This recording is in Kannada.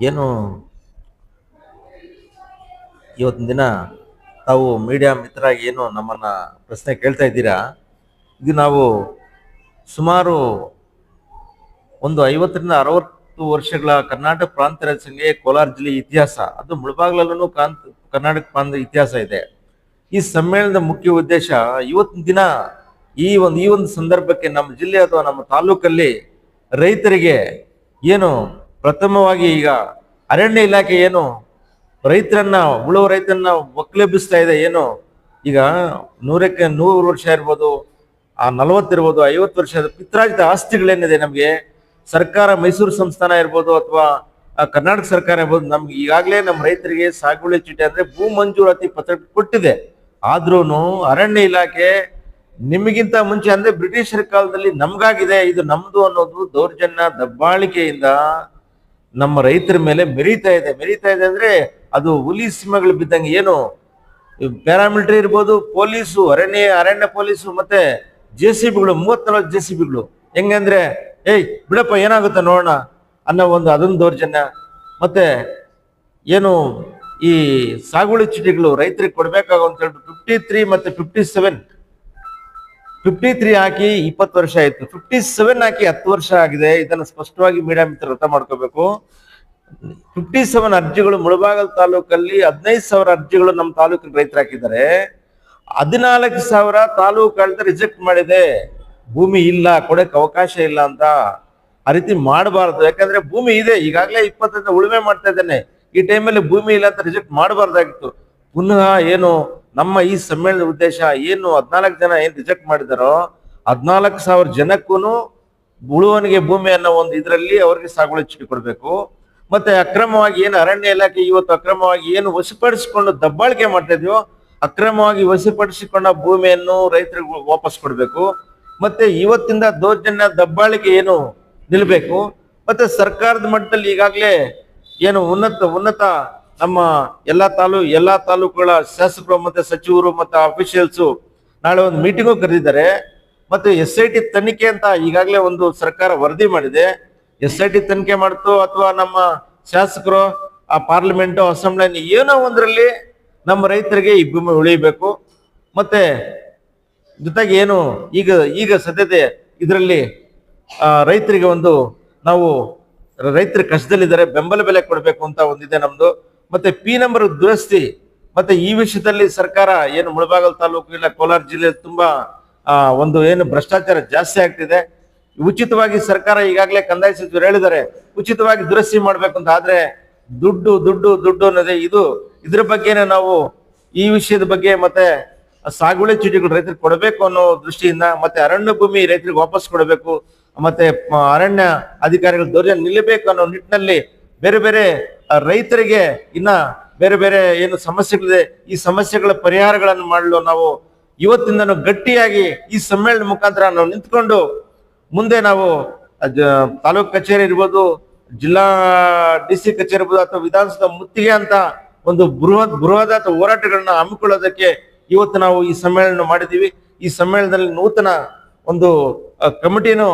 ಏನ್? ಇವತ್ತಿನ ದಿನ ತಾವು ಮೀಡಿಯಾ ಮಿತ್ರರಾಗಿ ಏನು ನಮ್ಮನ್ನ ಪ್ರಶ್ನೆ ಕೇಳ್ತಾ ಇದ್ದೀರಾ? ಇದು ನಾವು ಸುಮಾರು ಒಂದು ಐವತ್ತರಿಂದ ಅರವತ್ತು ವರ್ಷಗಳ ಕರ್ನಾಟಕ ಪ್ರಾಂತ ಸಂಘ ಕೋಲಾರ ಜಿಲ್ಲೆ ಇತಿಹಾಸ, ಅದು ಮುಳಬಾಗ್ಲಲ್ಲೂ ಕಾಂತ್, ಕರ್ನಾಟಕ ಪ್ರಾಂತ ಇತಿಹಾಸ ಇದೆ. ಈ ಸಮ್ಮೇಳನದ ಮುಖ್ಯ ಉದ್ದೇಶ ಇವತ್ತಿನ ದಿನ ಈ ಒಂದು ಈ ಒಂದು ಸಂದರ್ಭಕ್ಕೆ ನಮ್ಮ ಜಿಲ್ಲೆ ಅಥವಾ ನಮ್ಮ ತಾಲೂಕಲ್ಲಿ ರೈತರಿಗೆ ಏನು ಪ್ರಥಮವಾಗಿ ಈಗ ಅರಣ್ಯ ಇಲಾಖೆ ಏನು ರೈತರನ್ನ ಉಳುವ ರೈತರನ್ನ ಒಕ್ಕಲೆಬ್ಬಿಸ್ತಾ ಇದೆ, ಏನು ಈಗ ನೂರಕ್ಕೆ ನೂರು ವರ್ಷ ಇರ್ಬೋದು, ಆ ನಲವತ್ತಿರ್ಬೋದು ಐವತ್ತು ವರ್ಷ ಪಿತ್ರಾಜಿತ ಆಸ್ತಿಗಳೇನಿದೆ ನಮಗೆ? ಸರ್ಕಾರ ಮೈಸೂರು ಸಂಸ್ಥಾನ ಇರ್ಬೋದು ಅಥವಾ ಕರ್ನಾಟಕ ಸರ್ಕಾರ ಇರ್ಬೋದು, ನಮ್ಗೆ ಈಗಾಗಲೇ ನಮ್ಮ ರೈತರಿಗೆ ಸಾಗುವಳಿ ಚೀಟಿ ಅಂದ್ರೆ ಭೂ ಮಂಜೂರಾತಿ ಪತ್ರ ಕೊಟ್ಟಿದೆ. ಆದ್ರೂ ಅರಣ್ಯ ಇಲಾಖೆ ನಿಮಗಿಂತ ಮುಂಚೆ ಅಂದ್ರೆ ಬ್ರಿಟಿಷರ ಕಾಲದಲ್ಲಿ ನಮ್ಗಾಗಿದೆ, ಇದು ನಮ್ದು ಅನ್ನೋದು ದೌರ್ಜನ್ಯ, ದಬ್ಬಾಳಿಕೆಯಿಂದ ನಮ್ಮ ರೈತರ ಮೇಲೆ ಮೆರೀತಾ ಇದೆ. ಮೆರೀತಾ ಇದೆ ಅಂದ್ರೆ ಅದು ಹುಲಿ ಸಿಂಹಗಳು ಬಿದ್ದಂಗೆ ಏನು, ಪ್ಯಾರಾಮಿಲಿಟರಿ ಇರ್ಬೋದು, ಪೊಲೀಸು, ಅರಣ್ಯ ಅರಣ್ಯ ಪೊಲೀಸು ಮತ್ತೆ ಜೆ ಸಿ ಬಿಗಳು ಮೂವತ್ತ್ನಾಲ್ಕು ಜೆ ಸಿ ಬಿಗಳು. ಹೆಂಗಂದ್ರೆ ಏಯ್ ಬಿಡಪ್ಪ, ಏನಾಗುತ್ತೆ ನೋಡೋಣ ಅನ್ನೋ ಒಂದು ಅದೊಂದು ದೌರ್ಜನ್ಯ. ಮತ್ತೆ ಏನು ಈ ಸಾಗುವಳಿ ಚೀಟಿಗಳು ರೈತರಿಗೆ ಕೊಡ್ಬೇಕಾಗ ಅಂತ ಹೇಳ್ಬಿಟ್ಟು ಫಿಫ್ಟಿ ತ್ರೀ ಮತ್ತೆ ಫಿಫ್ಟಿ ಸೆವೆನ್ ಫಿಫ್ಟಿ ತ್ರೀ ಹಾಕಿ ಇಪ್ಪತ್ತು ವರ್ಷ ಆಯ್ತು. ಫಿಫ್ಟಿ ಸೆವೆನ್ ಹಾಕಿ ಹತ್ತು ವರ್ಷ ಆಗಿದೆ. ಇದನ್ನು ಸ್ಪಷ್ಟವಾಗಿ ಮೀಡಿಯಾ ಮಿತ್ರ ಅರ್ಥ ಮಾಡ್ಕೋಬೇಕು. ಫಿಫ್ಟಿ ಸೆವೆನ್ ಅರ್ಜಿಗಳು ಮುಳಬಾಗಲ್ ತಾಲೂಕಲ್ಲಿ ಹದಿನೈದು ಸಾವಿರ ಅರ್ಜಿಗಳು ನಮ್ಮ ತಾಲೂಕಿನ ರೈತರು ಹಾಕಿದ್ದಾರೆ. ಹದಿನಾಲ್ಕು ಸಾವಿರ ತಾಲೂಕು ಆಡಳಿತ ರಿಜೆಕ್ಟ್ ಮಾಡಿದೆ. ಭೂಮಿ ಇಲ್ಲ, ಕೊಡಕ್ಕೆ ಅವಕಾಶ ಇಲ್ಲ ಅಂತ ಆ ರೀತಿ ಮಾಡಬಾರ್ದು. ಯಾಕಂದ್ರೆ ಭೂಮಿ ಇದೆ. ಈಗಾಗಲೇ ಇಪ್ಪತ್ತರಿಂದ ಉಳುಮೆ ಮಾಡ್ತಾ ಇದ್ದೇನೆ. ಈ ಟೈಮಲ್ಲಿ ಭೂಮಿ ಇಲ್ಲ ಅಂತ ರಿಜೆಕ್ಟ್ ಮಾಡಬಾರ್ದಾಗಿತ್ತು. ಪುನಃ ಏನು ನಮ್ಮ ಈ ಸಮ್ಮೇಳನದ ಉದ್ದೇಶ ಏನು ಹದಿನಾಲ್ಕು ಜನ ಏನು ರಿಜೆಕ್ಟ್ ಮಾಡಿದಾರೋ ಹದಿನಾಲ್ಕು ಸಾವಿರ ಜನಕ್ಕೂ ಉಳುವನಿಗೆ ಭೂಮಿ ಅನ್ನೋ ಒಂದು ಇದರಲ್ಲಿ ಅವರಿಗೆ ಸಾಗುವಳಿ ಚೀಟಿ ಕೊಡಬೇಕು. ಮತ್ತೆ ಅಕ್ರಮವಾಗಿ ಏನು ಅರಣ್ಯ ಇಲಾಖೆ ಇವತ್ತು ಅಕ್ರಮವಾಗಿ ಏನು ವಶಪಡಿಸಿಕೊಂಡು ದಬ್ಬಾಳಿಕೆ ಮಾಡ್ತಾ ಅಕ್ರಮವಾಗಿ ವಶಪಡಿಸಿಕೊಂಡ ಭೂಮಿಯನ್ನು ರೈತರಿಗೆ ವಾಪಸ್ ಕೊಡಬೇಕು. ಮತ್ತೆ ಇವತ್ತಿಂದ ದೌರ್ಜನ್ಯ, ದಬ್ಬಾಳಿಕೆ ಏನು ನಿಲ್ಲಬೇಕು ಮತ್ತೆ ಸರ್ಕಾರದ ಮಟ್ಟದಲ್ಲಿ ಈಗಾಗಲೇ ಏನು ಉನ್ನತ ಉನ್ನತ ನಮ್ಮ ಎಲ್ಲ ತಾಲೂ, ಎಲ್ಲ ತಾಲೂಕುಗಳ ಶಾಸಕರು ಮತ್ತೆ ಸಚಿವರು ಮತ್ತೆ ಅಫಿಷಿಯಲ್ಸು ನಾಳೆ ಒಂದು ಮೀಟಿಂಗು ಕರೆದಿದ್ದಾರೆ. ಮತ್ತೆ ಎಸ್ ಐ ಟಿ ತನಿಖೆ ಅಂತ ಈಗಾಗಲೇ ಒಂದು ಸರ್ಕಾರ ವರದಿ ಮಾಡಿದೆ. ಎಸ್ ಐ ಟಿ ತನಿಖೆ ಮಾಡ್ತು ಅಥವಾ ನಮ್ಮ ಶಾಸಕರು, ಆ ಪಾರ್ಲಿಮೆಂಟು ಅಸೆಂಬ್ಲಿ ಏನೋ ಒಂದರಲ್ಲಿ ನಮ್ಮ ರೈತರಿಗೆ ಈ ಭೂಮಿ ಉಳಿಬೇಕು ಮತ್ತೆ ಜೊತೆಗೆ ಏನು ಈಗ ಈಗ ಸದ್ಯತೆ ಇದರಲ್ಲಿ ರೈತರಿಗೆ ಒಂದು ನಾವು ರೈತರ ಕಷ್ಟದಲ್ಲಿದ್ದಾರೆ, ಬೆಂಬಲ ಬೆಲೆ ಕೊಡಬೇಕು ಅಂತ ಒಂದಿದೆ ನಮ್ದು. ಮತ್ತೆ ಪಿ ನಂಬರ್ ದುರಸ್ತಿ, ಮತ್ತೆ ಈ ವಿಷಯದಲ್ಲಿ ಸರ್ಕಾರ ಏನು ಮುಳಬಾಗಲ್ ತಾಲೂಕು ಇಲ್ಲ, ಕೋಲಾರ ಜಿಲ್ಲೆ ತುಂಬಾ ಒಂದು ಏನು ಭ್ರಷ್ಟಾಚಾರ ಜಾಸ್ತಿ ಆಗ್ತಿದೆ. ಉಚಿತವಾಗಿ ಸರ್ಕಾರ ಈಗಾಗಲೇ ಕಂದಾಯ ಸಚಿವರು ಹೇಳಿದ್ದಾರೆ, ಉಚಿತವಾಗಿ ದುರಸ್ತಿ ಮಾಡ್ಬೇಕು ಅಂತ. ಆದ್ರೆ ದುಡ್ಡು ದುಡ್ಡು ದುಡ್ಡು ಅನ್ನೋದೇ ಇದು. ಇದ್ರ ಬಗ್ಗೆನೇ ನಾವು ಈ ವಿಷಯದ ಬಗ್ಗೆ ಮತ್ತೆ ಸಾಗುವಳಿ ಚೀಟಿಗಳು ರೈತರಿಗೆ ಕೊಡಬೇಕು ಅನ್ನೋ ದೃಷ್ಟಿಯಿಂದ ಮತ್ತೆ ಅರಣ್ಯ ಭೂಮಿ ರೈತರಿಗೆ ವಾಪಸ್ ಕೊಡಬೇಕು, ಮತ್ತೆ ಅರಣ್ಯ ಅಧಿಕಾರಿಗಳು ದೌರ್ಜನ್ಯ ನಿಲ್ಲಬೇಕು ಅನ್ನೋ ನಿಟ್ಟಿನಲ್ಲಿ ಬೇರೆ ಬೇರೆ ರೈತರಿಗೆ ಇನ್ನ ಬೇರೆ ಬೇರೆ ಏನು ಸಮಸ್ಯೆಗಳಿದೆ, ಈ ಸಮಸ್ಯೆಗಳ ಪರಿಹಾರಗಳನ್ನು ಮಾಡಲು ನಾವು ಇವತ್ತಿಂದನೂ ಗಟ್ಟಿಯಾಗಿ ಈ ಸಮ್ಮೇಳನ ಮುಖಾಂತರ ನಾವು ನಿಂತ್ಕೊಂಡು ಮುಂದೆ ನಾವು ತಾಲೂಕ್ ಕಚೇರಿ ಇರ್ಬೋದು, ಜಿಲ್ಲಾ ಡಿ ಸಿ ಕಚೇರಿ ಇರ್ಬೋದು ಅಥವಾ ವಿಧಾನಸಭಾ ಮುತ್ತಿಗೆ ಅಂತ ಒಂದು ಬೃಹತ್ ಬೃಹದಾತ ಹೋರಾಟಗಳನ್ನ ಹಮ್ಮಿಕೊಳ್ಳೋದಕ್ಕೆ ಇವತ್ತು ನಾವು ಈ ಸಮ್ಮೇಳನ ಮಾಡಿದ್ದೀವಿ. ಈ ಸಮ್ಮೇಳನದಲ್ಲಿ ನೂತನ ಒಂದು ಕಮಿಟಿನು